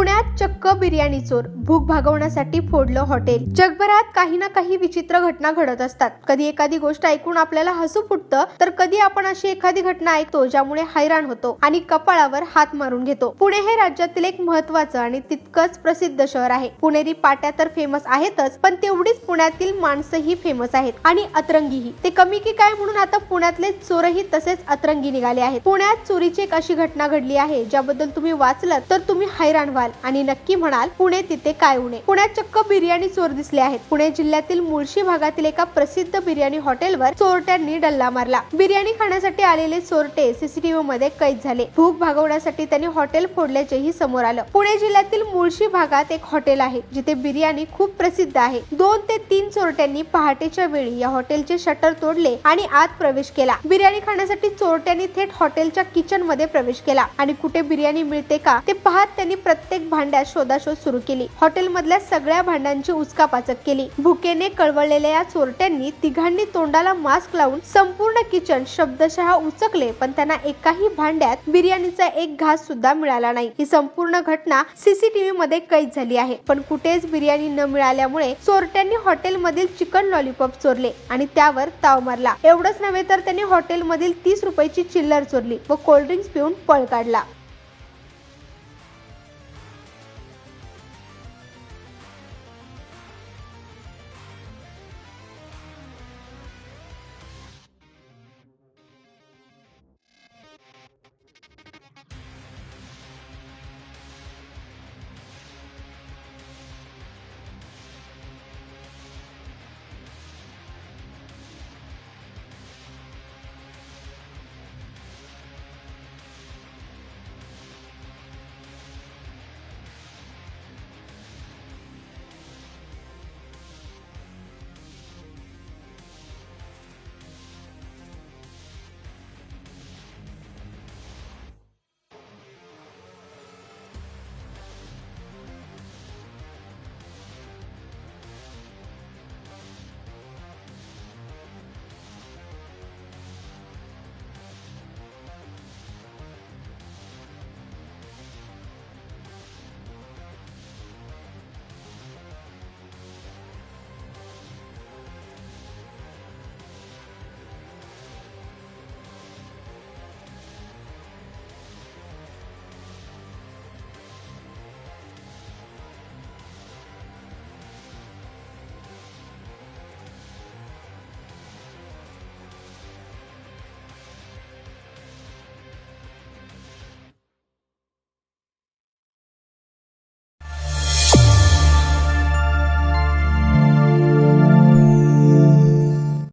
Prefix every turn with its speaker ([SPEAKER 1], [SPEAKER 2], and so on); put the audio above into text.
[SPEAKER 1] पुण्यात चक्क बिर्याणी चोर. भूक भागवण्यासाठी फोडलं हॉटेल. जगभरात काही ना काही विचित्र घटना घडत असतात. कधी एखादी गोष्ट ऐकून आपल्याला हसू फुटतं तर कधी आपण अशी एखादी घटना ऐकतो ज्यामुळे हैराण होतो आणि कपाळावर हात मारून घेतो. पुणे हे राज्यातील एक महत्वाचं आणि तितकंच प्रसिद्ध शहर आहे. पुणेरी पाट्या तर फेमस आहेतच पण तेवढीच पुण्यातील माणसंही फेमस आहेत आणि अतरंगीही. ते कमी की काय म्हणून आता पुण्यातले चोरही तसेच अतरंगी निघाले आहेत. पुण्यात चोरीची एक अशी घटना घडली आहे ज्याबद्दल तुम्ही वाचलात तर तुम्ही हैराण व्हाल. आणि नक्की म्हणाल पुणे तिथे काय उणे? पुण्यात चक्क बिर्याणी चोर दिसले आहेत. पुणे जिल्ह्यातील मुळशी भागातील एका प्रसिद्ध बिर्याणी हॉटेलवर चोरट्यांनी डल्ला मारला. बिर्याणी खाण्यासाठी आलेले चोरटे सीसीटीव्ही मध्ये कैद झाले. भूक भागवण्यासाठी त्यांनी हॉटेल फोडल्याचेही समोर आलं. पुणे जिल्ह्यातील मुळशी भागात एक हॉटेल आहे जिथे बिर्याणी खूप प्रसिद्ध आहे. दोन ते तीन चोरट्यांनी पहाटेच्या वेळी या हॉटेलचे शटर तोडले आणि आत प्रवेश केला. बिर्याणी खाण्यासाठी चोरट्यांनी थेट हॉटेलच्या किचनमध्ये प्रवेश केला. आणि कुठे बिर्याणी मिळते का ते पाहत त्यांनी प्रत्येक भांड्यात शोधाशोध सुरू केली. हॉटेल मधल्या सगळ्या भांड्यांची उचकापाचक केली. भुकेने कळवळलेल्या या चोरट्यांनी तिघांनी तोंडाला मास्क लावून संपूर्ण किचन शब्दशः उचकले पण त्यांना एकाही भांड्यात बिर्याणीचा एक घास सुद्धा मिळाला नाही. ही संपूर्ण घटना सीसीटीव्ही मध्ये कैद झाली आहे. पण कुठेच बिर्याणी न मिळाल्यामुळे चोरट्यांनी हॉटेलमधील चिकन लॉलीपॉप चोरले आणि त्यावर ताव मारला. एवढंच नव्हे तर त्यांनी हॉटेलमधील तीस रुपयाची चिल्लर चोरली व कोल्ड्रिंक्स पिऊन पळ काढला.